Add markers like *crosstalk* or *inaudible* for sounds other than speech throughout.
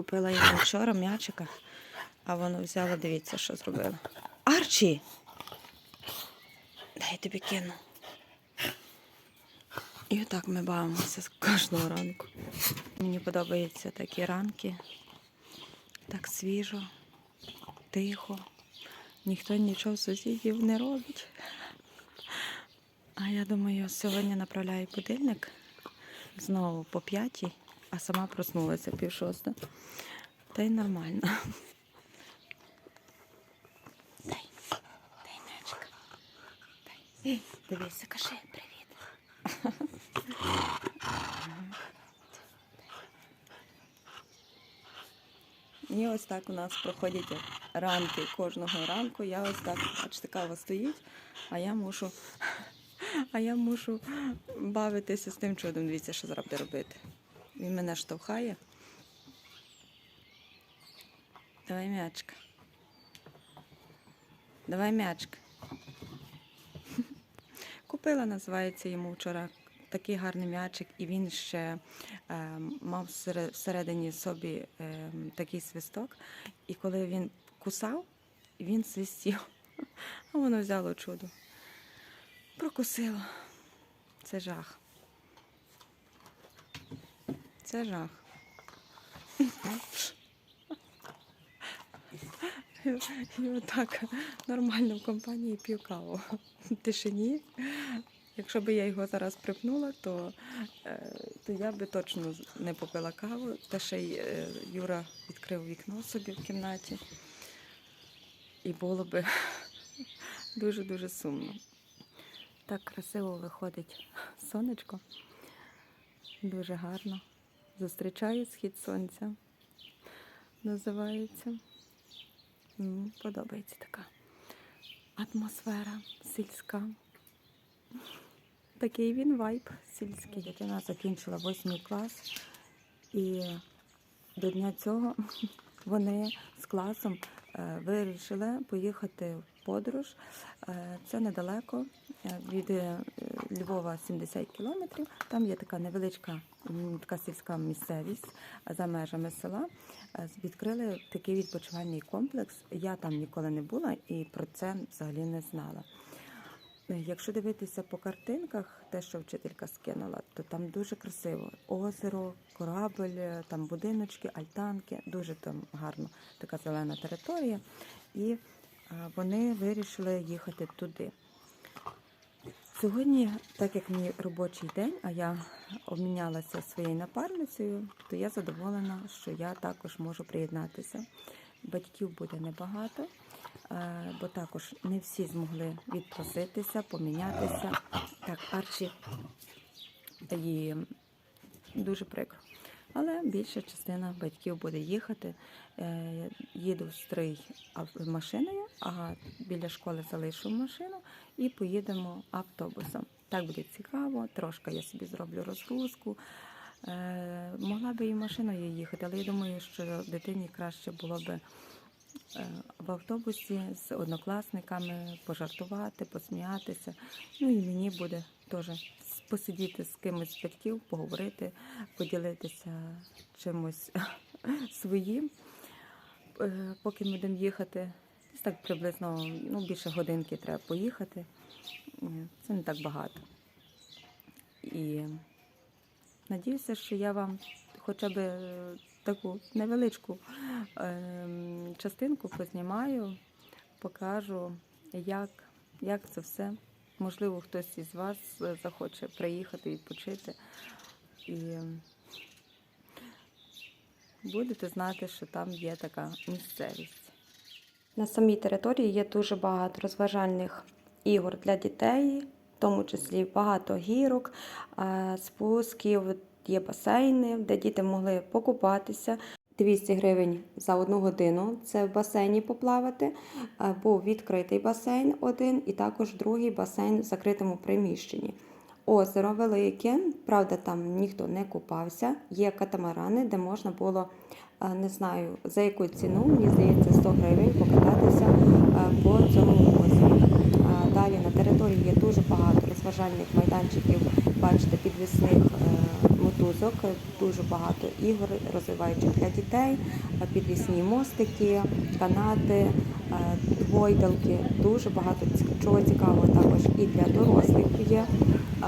Купила йому вчора м'ячика, а воно взяло, дивіться, що зробило. Арчі! Дай я тобі кину. І отак ми бавимося з кожного ранку. Мені подобаються такі ранки. Так свіжо, тихо. Ніхто нічого сусідів не робить. А я думаю, сьогодні направляю будильник знову по п'ятій, а сама проснулася пів шоста. Та й нормально. Дай, дай мячик. Дай. Ей, Дивися, кажи привіт. І ось так у нас проходять ранки кожного ранку. Я ось так, бачите, кава стоїть, а я мушу, а я мушу бавитися з тим чудом. Дивіться, що зараз робити. Він мене штовхає. Давай м'ячка. Давай м'ячка. *laughs* Купила, називається йому вчора такий гарний м'ячик, і він ще е, мав всередині собі е, такий свисток. І коли він кусав, він свистів. *laughs* А воно взяло чудо. Прокусило. Це жах. Це жах. І отак нормально в компанії п'ю каву. В тишині. Якщо б я його зараз припнула, то, е, то я би точно не попила каву. Та ще й е, Юра відкрив вікно собі в кімнаті. І було би дуже-дуже сумно. Так красиво виходить сонечко. Дуже гарно. Зустрічає схід сонця. Називається. Подобається така атмосфера сільська. Такий він вайб сільський. Дитина закінчила восьмий клас, і до дня цього *laughs* вони з класом е, вирішили поїхати подорож. Е, Це недалеко е, від е, Львова 70 кілометрів. Там є така невеличка така сільська місцевість за межами села. Відкрили такий відпочивальний комплекс. Я там ніколи не була і про це взагалі не знала. Якщо дивитися по картинках, те, що вчителька скинула, то там дуже красиво. Озеро, корабель, е, там будиночки, альтанки, дуже там гарно така зелена територія. І вони вирішили їхати туди. Сьогодні, так як мій робочий день, а я обмінялася своєю напарницею, то я задоволена, що я також можу приєднатися. Батьків буде небагато, е, бо також не всі змогли відпроситися, помінятися. Так, Арчі і дуже прикро. Але більша частина батьків буде їхати. Е, Їду в стрий машиною, а біля школи залишу машину і поїдемо автобусом. Так буде цікаво, трошки я собі зроблю розгрузку. Е, могла би і машиною їхати, але я думаю, що дитині краще було би е, в автобусі з однокласниками пожартувати, посміятися. Ну і мені буде теж посидіти з кимось з батьків, поговорити, поділитися чимось *laughs* своїм. Е, Поки ми будемо їхати, десь так приблизно ну, більше годинки треба поїхати. Е, Це не так багато. І надіюся, що я вам хоча б е, таку невеличку ем, частинку познімаю, покажу, як, як це все. Можливо, хтось із вас е, захоче приїхати відпочити. І будете знати, що там є така місцевість. На самій території є дуже багато розважальних ігор для дітей, в тому числі багато гірок, е, спусків, є басейни, де діти могли покупатися. 200 гривень за одну годину це в басейні поплавати. Був відкритий басейн один і також другий басейн в закритому приміщенні. Озеро велике, правда, там ніхто не купався. Є катамарани, де можна було, е, не знаю за яку ціну, мені здається, 100 гривень покататися е, по цьому озері. Е, Далі на території є дуже багато розважальних майданчиків, бачите, підвісних мотузок, дуже багато ігор розвиваючих для дітей, е, підвісні мостики, канати, е, гойдалки. Дуже багато чого цікавого також і для дорослих є. Е,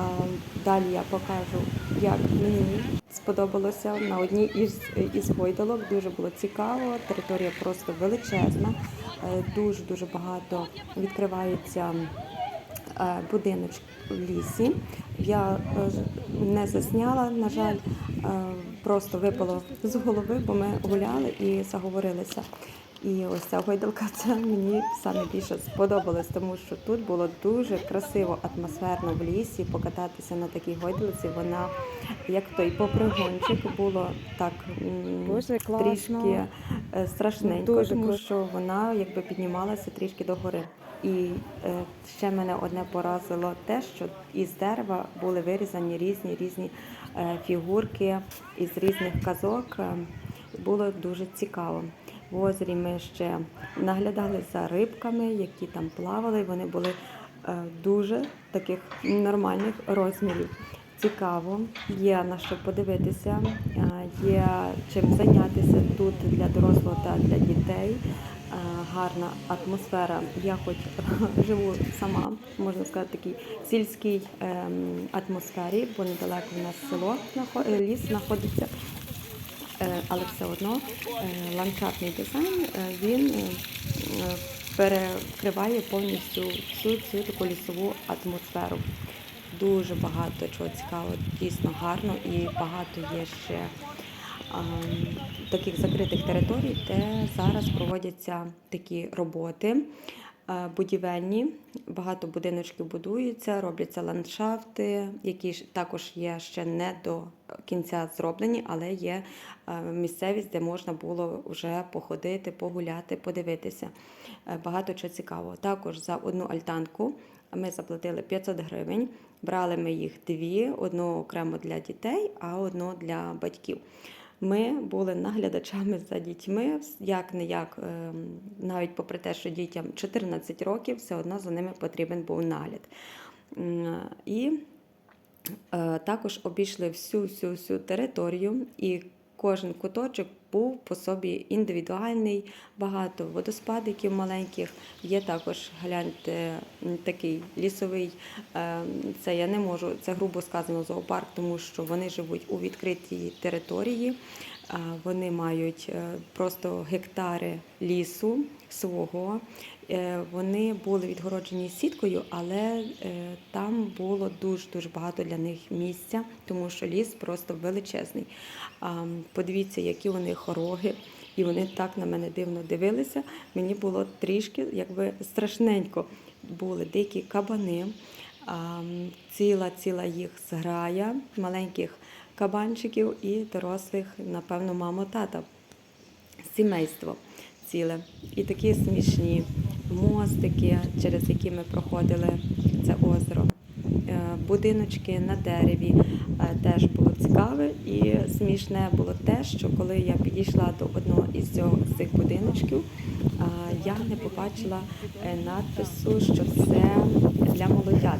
Далі я покажу, як мені сподобалося на одній із, із гойдалок. Дуже було цікаво. Територія просто величезна, дуже дуже багато відкривається будиночок в лісі. Я не засняла, на жаль, е, просто випало з голови, бо ми гуляли і заговорилися. І ось ця гойдалка це мені саме більше сподобалось, тому що тут було дуже красиво, атмосферно в лісі. Покататися на такій гойдалці. Вона як той попригончик було так Дуже трішки е, страшненько, Дуже тому що вона якби піднімалася трішки догори. І е, ще мене одне поразило те, що із дерева були вирізані різні різні е, фігурки із різних казок. Було дуже цікаво. В озері ми ще наглядали за рибками, які там плавали. Вони були е, дуже таких нормальних розмірів. Цікаво, є на що подивитися, е, є чим зайнятися тут для дорослого та для дітей. Е, Гарна атмосфера. Я хоч *laughs* живу сама, можна сказати, такій сільській ем, атмосфері, бо недалеко в нас село ліс знаходиться. Е, але все одно е, ландшафтний дизайн е, він перекриває повністю всю цю таку лісову атмосферу. Дуже багато чого цікавого, дійсно гарно і багато є ще таких закритих територій, де зараз проводяться такі роботи. Е, Будівельні, багато будиночків будуються, робляться ландшафти, які також є ще не до кінця зроблені, але є е, місцевість, де можна було вже походити, погуляти, подивитися. Е, Багато чого цікавого. Також за одну альтанку ми заплатили 500 гривень. Брали ми їх дві: одну окремо для дітей, а одну для батьків. Ми були наглядачами за дітьми, як не як, ем, навіть попри те, що дітям 14 років, все одно за ними потрібен був нагляд. І е, також обійшли всю всю всю територію, і кожен куточок був по собі індивідуальний, багато водоспадиків маленьких. Є також гляньте такий лісовий. е, Це я не можу, це грубо сказано зоопарк, тому що вони живуть у відкритій території. Вони мають е, просто гектари лісу свого. Е, Вони були відгороджені сіткою, але е, там було дуже дуже багато для них місця, тому що ліс просто величезний. Подивіться, які них хороги, і вони так на мене дивно дивилися. Мені було трішки якби страшненько. Були дикі кабани, ціла ціла їх зграя маленьких кабанчиків і дорослих, напевно, мамо, тата сімейство ціле. І такі смішні мостики, через які ми проходили це озеро. Е, Будиночки на дереві е, теж було цікаве і смішне було те, що коли я підійшла до одного із цих будиночків, е, я не побачила надпису, що це для молодят.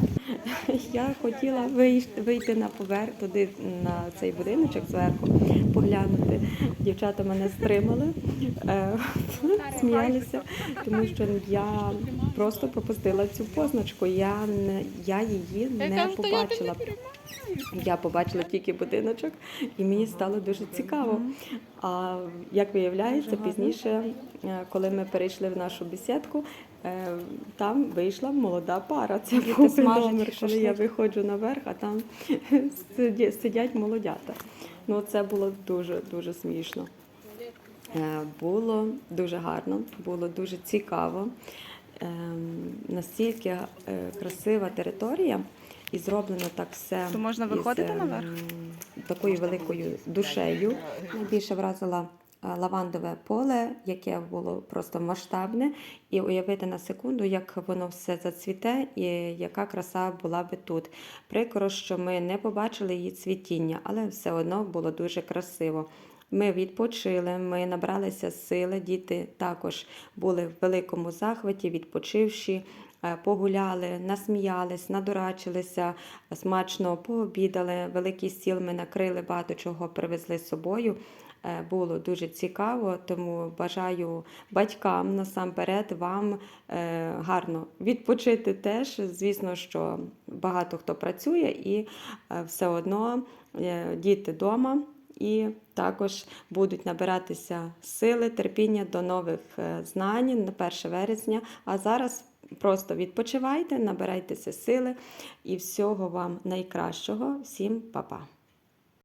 *laughs* Я хотіла вийти, вийти на поверх туди на цей будиночок зверху, поглянути. Дівчата мене стримали, е, *laughs* сміялися, тому що я просто пропустила цю позначку. Я не я її не побачила. Я побачила тільки будиночок, і мені стало дуже цікаво. А як виявляється, пізніше, е, коли ми перейшли в нашу бесідку, там вийшла молода пара. Це був номер, коли я виходжу наверх, а там *laughs* сидять, молодята. Ну це було дуже дуже смішно. Е, Було дуже гарно, було дуже цікаво. Ем, Настільки е, красива територія, і зроблено так все. То можна виходити ем, наверх? Такою великою душею. Найбільше вразила е, лавандове поле, яке було просто масштабне, і уявити на секунду, як воно все зацвіте, і яка краса була би тут. Прикро, що ми не побачили її цвітіння, але все одно було дуже красиво. Ми відпочили, ми набралися сили. Діти також були в великому захваті, відпочивши. е, погуляли, насміялись, надурачилися, смачно пообідали. Великий стіл ми накрили, багато чого привезли з собою. Е, Було дуже цікаво, тому бажаю батькам насамперед вам е, гарно відпочити теж. Звісно, що багато хто працює і е, все одно діти вдома і також будуть набиратися сили, терпіння до нових знань на 1 вересня. А зараз просто відпочивайте, набирайтеся сили і всього вам найкращого. Всім па-па!